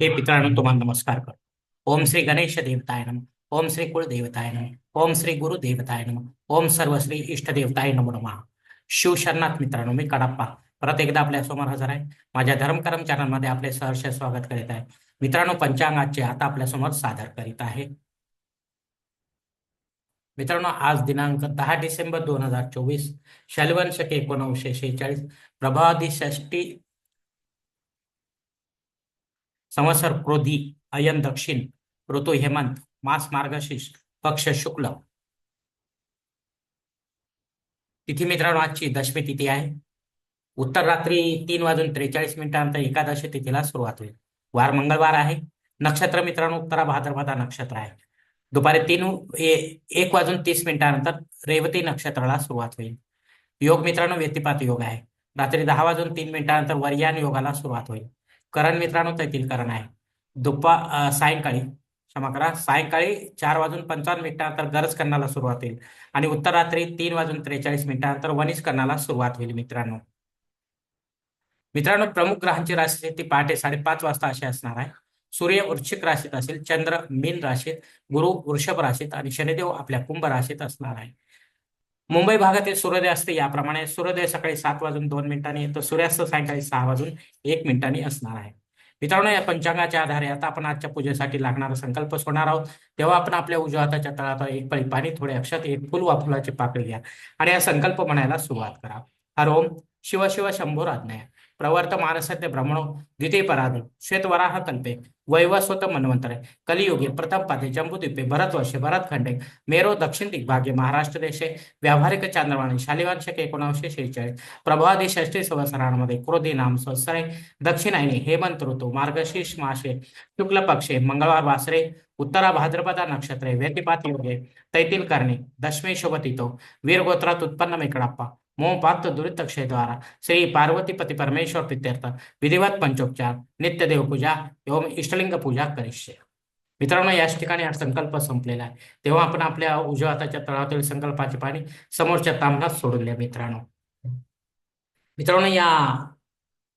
हे मित्रांनो तुम्हाला नमस्कार कर ओम श्री गणेश देवताय नम. ओम श्री कुळ देवताय नम. ओम श्री गुरु देवताय नम. ओम सर्व श्री इष्ट देवताय नमो नमः. शिवशरणात मित्रांनो मी कडप्पा. परत एकदा आपल्यासमोर हजर आहे. माझ्या धर्मकर्म चॅनलमध्ये आपले सहर्ष स्वागत करीत आहे. मित्रांनो पंचांगाचे आता आपल्यासमोर सादर करीत आहे. मित्रांनो आज दिनांक दहा डिसेंबर दोन हजार चोवीस शल्वंशके शके एकोणीसशे शेहेचाळीस प्रभादी षष्टी संवत्सर क्रोधी अयन दक्षिण ऋतू हेमंत मास मार्गशीर्ष पक्ष शुक्ल. तिथी मित्रांनो आजची दशमी तिथी आहे. उत्तर रात्री तीन वाजून त्रेचाळीस मिनिटांनंतर एकादशी तिथीला सुरुवात होईल. वार मंगळवार आहे. नक्षत्र मित्रांनो उत्तरा भाद्रपदा नक्षत्र आहे. दुपारी तीन ए- एक वाजून तीस मिनिटानंतर रेवती नक्षत्राला सुरुवात होईल. योग मित्रांनो व्यतिपात योग आहे. रात्री दहा वाजून तीन मिनिटानंतर वर्यान योगाला सुरुवात होईल. करण मित्रांनो तेथील करण आहे. दुपा सायंकाळी क्षमा करा सायंकाळी चार वाजून पंचावन्न मिनिटानंतर गरज करण्याला सुरुवात होईल. आणि उत्तर रात्री तीन वाजून त्रेचाळीस मिनिटानंतर वनिश करण्याला सुरुवात होईल मित्रांनो. मित्रांनो प्रमुख ग्रहांची राशी ती पहाटे साडेपाच वाजता अशी असणार आहे. सूर्य वृश्चिक राशीत असेल चंद्र मीन राशीत गुरु वृषभ राशीत आणि शनिदेव आपल्या कुंभ राशीत असणार आहे. मुंबई भागातील सूर्योदय असते याप्रमाणे सूर्योदय सकाळी सात वाजून दोन मिनिटांनी तर सूर्यास्त सायंकाळी सहा वाजून एक मिनिटांनी असणार आहे. मित्रांनो या पंचांगाच्या आधारे आता आपण आजच्या पूजेसाठी लागणारा संकल्प सोडणार आहोत. तेव्हा आपण आपल्या उजव्या हाताच्या तळात एक पळी पाणी थोडे अक्षत एक फुल वा फुलाची पाकळी घ्या आणि हा संकल्प म्हणायला सुरुवात करा. हर ओम शिव शिव शंभो आज्ञा प्रवर्त मानसत्य ब्रह्मणो द्वितीय पराध वैवस्वत मन्वंतरे कलियुगे प्रथम पादे जम्बूद्वीपे भरतवर्षे भरतखंडे मेरो दक्षिण दिग्भागे महाराष्ट्र देशे व्यावहारिक चांद्रवाणी शालिवांशक शके शेहेचाळीस प्रभादी षष्टी संवत्सरांमध्ये क्रोधी नाम संवत्सरे दक्षिणायनी हेमंत ऋतू मार्गशीर्ष मासे शुक्ल पक्षे मंगळवार वासरे उत्तरा भाद्रपदा नक्षत्रे व्यतिपात योगे तैतील करणे दशमी शुभतितो वीरगोत्रात उत्पन्न मेकडाप्पा मोहपात दुरित द्वारा श्री पार्वतीपती परमेश्वर पित्यर्थ विधिवत पंचोपचार। नित्य देवपूजा एवं इष्टलिंग पूजा करिष्ये। मित्रांनो याच ठिकाणी हा संकल्प संपलेला आहे. तेव्हा आपण आपल्या उजव्या हाताच्या तळावरील संकल्पाचे पाणी समोरच्या तांबडात सोडून द्या मित्रांनो. मित्रांनो या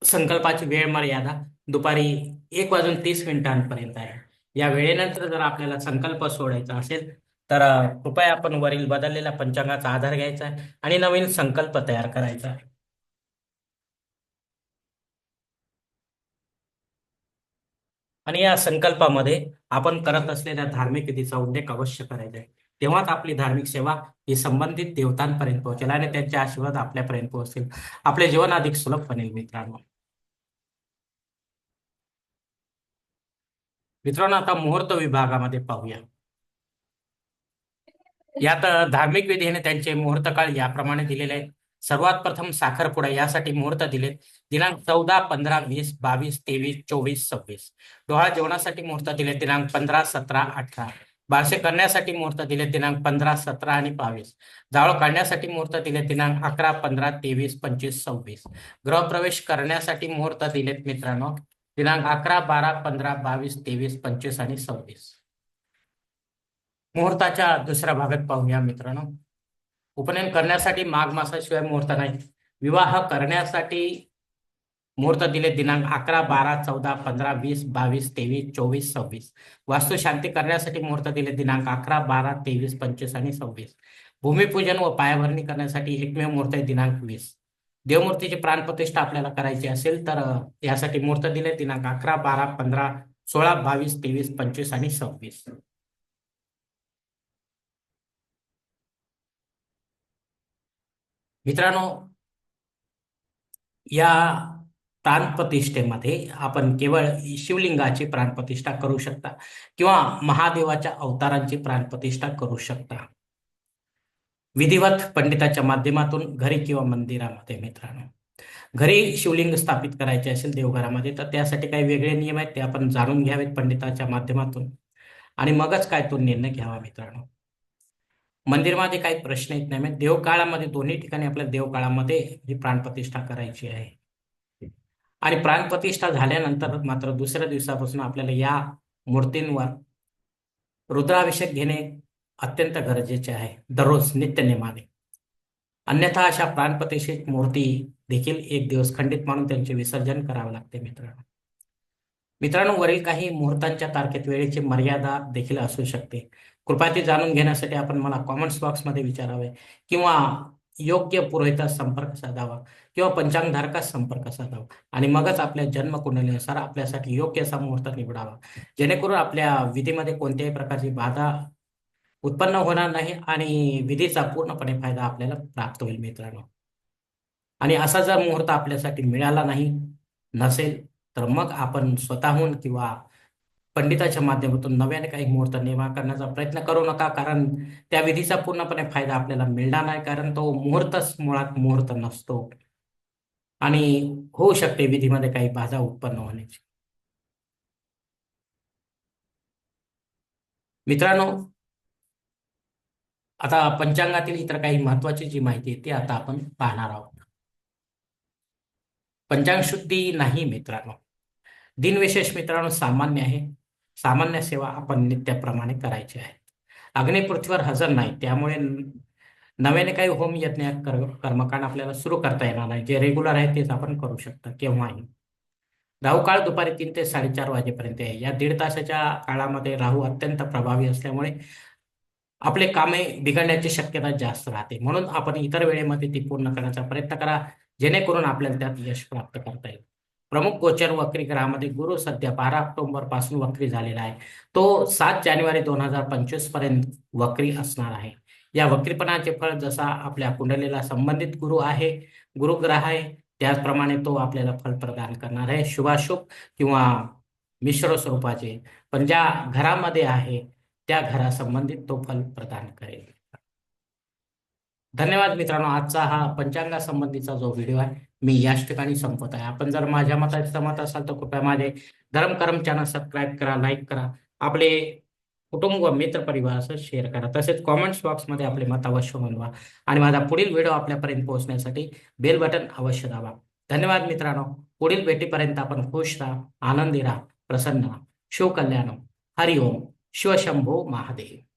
संकल्पाची वेळ मर्यादा दुपारी एक वाजून तीस मिनिटांपर्यंत आहे. या वेळेनंतर जर आपल्याला संकल्प सोडायचा असेल तर कृपया आपण वरील बदललेल्या पंचांगाचा आधार घ्यायचा आहे आणि नवीन संकल्प तयार करायचा आहे. आणि या संकल्पामध्ये आपण करत असलेल्या धार्मिक विधीचा उल्लेख अवश्य करायचा आहे. तेव्हाच आपली धार्मिक सेवा ही संबंधित देवतांपर्यंत पोहोचेल आणि त्यांचे आशीर्वाद आपल्यापर्यंत पोहोचतील. आपले जीवन अधिक सुलभ बनेल मित्रांनो. मित्रांनो आता मुहूर्त विभागामध्ये पाहूया. यात धार्मिक विधीने त्यांचे मुहूर्त काळ याप्रमाणे दिलेले आहे सर्वात प्रथम साखरपुडा यासाठी मुहूर्त दिले दिनांक चौदा पंधरा वीस बावीस तेवीस चोवीस सव्वीस. डोळा जेवणासाठी मुहूर्त दिले दिनांक पंधरा सतरा अठरा. बारसे करण्यासाठी मुहूर्त दिले दिनांक पंधरा सतरा आणि बावीस. जावळ काढण्यासाठी मुहूर्त दिले दिनांक अकरा पंधरा तेवीस पंचवीस सव्वीस. गृहप्रवेश करण्यासाठी मुहूर्त दिलेत मित्रांनो दिनांक अकरा बारा पंधरा बावीस तेवीस पंचवीस आणि सव्वीस. मुहूर्ताच्या दुसऱ्या भागात पाहूया मित्रांनो. उपनयन करण्यासाठी माघ मासाशिवाय मुहूर्त नाही. विवाह करण्यासाठी मुहूर्त दिले दिनांक अकरा बारा चौदा पंधरा वीस बावीस तेवीस चोवीस सव्वीस. वास्तुशांती करण्यासाठी मुहूर्त दिले दिनांक अकरा बारा तेवीस पंचवीस आणि सव्वीस. भूमिपूजन व पायाभरणी करण्यासाठी एकमेव मुहूर्त आहे दिनांक वीस. देवमूर्तीची प्राणप्रतिष्ठा आपल्याला करायची असेल तर यासाठी मुहूर्त दिले दिनांक अकरा बारा पंधरा सोळा बावीस तेवीस पंचवीस आणि सव्वीस. मित्रांनो या प्राणप्रतिष्ठेमध्ये आपण केवळ शिवलिंगाची प्राणप्रतिष्ठा करू शकता किंवा महादेवाच्या अवतारांची प्राणप्रतिष्ठा करू शकता. विधिवत पंडिताच्या माध्यमातून घरी किंवा मंदिरामध्ये मित्रांनो. घरी शिवलिंग स्थापित करायचे असेल देवघरामध्ये तर त्यासाठी काही वेगळे नियम आहेत ते आपण जाणून घ्यावेत पंडिताच्या माध्यमातून. आणि मगच काय तो निर्णय घ्यावा मित्रांनो. मंदिरामध्ये काही प्रश्न येत नाही. म्हणजे देवकाळामध्ये दोन्ही ठिकाणी आपल्या देवकाळामध्ये ही प्राणप्रतिष्ठा करायची आहे. आणि प्राणप्रतिष्ठा झाल्यानंतर मात्र दुसऱ्या दिवसापासून आपल्याला या मूर्तींवर रुद्राभिषेक घेणे अत्यंत गरजेचे आहे. दररोज नित्यनेमाने अन्यथा अशा प्राणप्रतिष्ठित मूर्ती देखील एक दिवस खंडित मानून त्यांचे विसर्जन करावे लागते मित्रांनो. मित्रांनो वरील काही मुहूर्तांच्या तारखेत वेळेची मर्यादा देखील असू शकते. कृपया ते जाणून घेण्यासाठी आपण मला कॉमेंट्स बॉक्समध्ये विचारावे किंवा योग्य पुरोहितास संपर्क साधावा किंवा पंचांगधारकास संपर्क साधावा आणि मगच आपल्या जन्मकुंडलीनुसार आपल्यासाठी योग्य असा मुहूर्त निवडावा. जेणेकरून आपल्या विधीमध्ये कोणत्याही प्रकारची बाधा उत्पन्न होणार नाही आणि विधीचा पूर्णपणे फायदा आपल्याला प्राप्त होईल मित्रांनो. आणि असा जर मुहूर्त आपल्यासाठी मिळाला नाही नसेल तर मग आपण स्वतःहून किंवा पंडिताच्या माध्यमातून नव्याने काही मुहूर्त निर्माण करण्याचा प्रयत्न करू नका कारण त्या विधीचा पूर्णपणे फायदा आपल्याला मिळणार नाही कारण तो मुहूर्तच मुळात मुहूर्त नसतो. आणि होऊ शकते विधीमध्ये काही बाधा उत्पन्न होण्याची. मित्रांनो आता पंचांगातील इतर काही महत्वाची जी माहिती आहे ती आता आपण पाहणार आहोत. पंचांग शुद्धी नाही मित्रांनो. दिनविशेष मित्रांनो सामान्य आहे. सामान्य सेवा आपण नित्याप्रमाणे करायची आहे. अग्नी पृथ्वीवर हजर नाही त्यामुळे नव्याने काही होम यज्ञ कर्मकांड आपल्याला सुरू करता येणार नाही. जे रेग्युलर आहे तेच आपण करू शकता केव्हाही. राहू काळ दुपारी तीन ते साडेचार वाजेपर्यंत आहे. या दीड तासाच्या काळामध्ये राहू अत्यंत प्रभावी असल्यामुळे आपले कामे बिघडण्याची शक्यता जास्त राहते. म्हणून आपण इतर वेळेमध्ये ती पूर्ण करण्याचा प्रयत्न करा. जेणेकरून आपल्याला त्यात यश प्राप्त करता येईल. प्रमुख गोचर वक्री ग्रहामध्ये गुरु सध्या बारा ऑक्टोबरपासून वक्री झालेला आहे. तो सात जानेवारी दोन हजार पंचवीसपर्यंत वक्री असणार आहे. या वक्रीपणाचे फळ जसा आपल्या कुंडलीला संबंधित गुरु आहे गुरुग्रह आहे त्याचप्रमाणे तो आपल्याला फल प्रदान करणार आहे. शुभाशुभ किंवा मिश्र स्वरूपाचे. पण ज्या घरामध्ये आहे त्या घरासंबंधित तो फल प्रदान करेल. धन्यवाद मित्रांनो. आजचा हा पंचांगासंबंधीचा जो व्हिडिओ आहे मी याच ठिकाणी संपत आहे. आपण जर माझ्या मताचे सहमत असाल तर कृपया माझे धर्मकरम चॅनल सबस्क्राईब करा लाईक करा. आपले कुटुंब व मित्र परिवारासह शेअर करा. तसेच कॉमेंट्स बॉक्समध्ये आपले मत अवश्य नोंदवा. आणि माझा पुढील व्हिडिओ आपल्यापर्यंत पोहोचण्यासाठी बेल बटन अवश्य दाबा. धन्यवाद मित्रांनो. पुढील भेटीपर्यंत आपण खुश राहा आनंदी राहा प्रसन्न राहा. शिवकल्याण हरिओम. शिवशंभो महादेव.